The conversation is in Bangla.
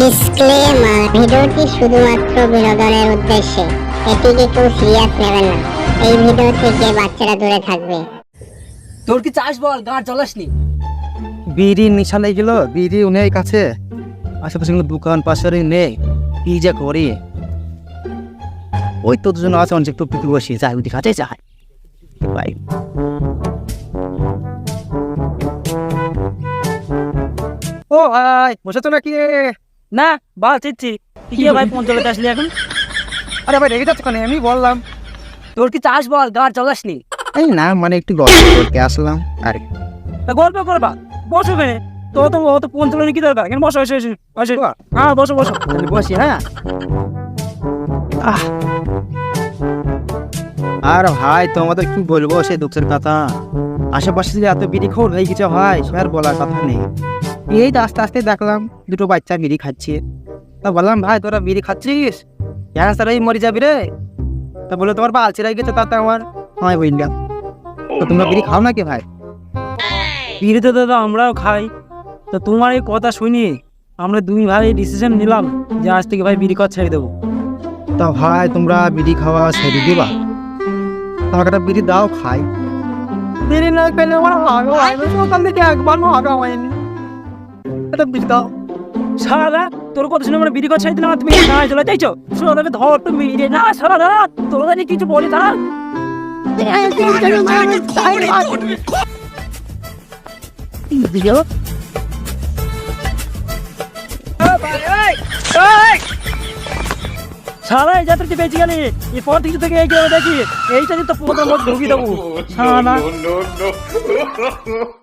ডিসক্লেমার ভিডিওটি শুধুমাত্র বিনোদনের উদ্দেশ্যে। এটিকে কেউ সিরিয়াস নেবেন না। এই ভিডিও থেকে বাচ্চারা দূরে থাকবে। তোর কি চাষ বল? গাঁ চলাসনি বিড়ি নিশা লেগে গেল বিড়িও নেই কাছে আশেপাশে কোনো দোকান পাশারে নেই। কি যে করি? ওই তো দুজন আছে অনেক একটু টুকু বসি যাই ওই কাছে যাই ভাই ও ভাই বসেছো নাকি? না বাল চিচ্ছি। কি ভাই পঞ্চলাতে আসলি এখন? আরে ভাই রেগে যাচ্ছে কেন? আমি বললাম। তোর কি চাষ বল? গাঁ চলাসনি এই না মানে একটু গল্প করতে আসলাম আর গল্প করবা? বসো এখানে। তো তো ও তো পঞ্চলানি কি দরকার? এখানে বসো এসে এসে হ্যাঁ বসো বসো। বসি হ্যাঁ। আহ। আর ভাই তোমাদের কি বলব সেই দুঃখের কথা? আশেপাশে যে এত বিড়ি খোর হয়ে গেছে ভাই সে আর বলার কথা নেই। এই তো আস্তে আস্তে দেখলাম দুটো বাচ্চা বিড়ি খাচ্ছে। তা বললাম ভাই তোরা বিড়ি খাচ্ছিস? ক্যান্সারই মরে যাবি রে? তা বলে তোমার বাল ছেড়ে গেছে তাতে আমার হয় বললাম তো তোমরা বিড়ি খাও নাকি ভাই? বিড়ি তো দাদা আমরাও খাই। তো তোমার এই কথা শুনি আমরা দুই ভাই ডিসিশন নিলাম যে আজ থেকে ভাই বিড়ি কর ছেড়ে দেবো। তা ভাই তোমরা বিড়ি খাওয়া ছেড়ে দিবা। একটা বিড়ি দাও খাই। বিড়ি না পেলে আমার হাগো হয়নি সকাল থেকে একবার হাগা হয়নি। একটা বিড়ি দাও। সারা তোর কথা শুনে আমরা বিড়ি কর ছেড়ে দিলাম তুমি না চলে চাইছো শোনো তবে ধর তো মিড়ে না সারা রাত। তোর কাছে কিছু বলি তারা সারা এই যাত্রা তুই বেঁচে গেলি। এরপর থেকে তোকে এই দেখি। এইটা তো পোতার মধ্যে ঢুকিয়ে দেবো। সারা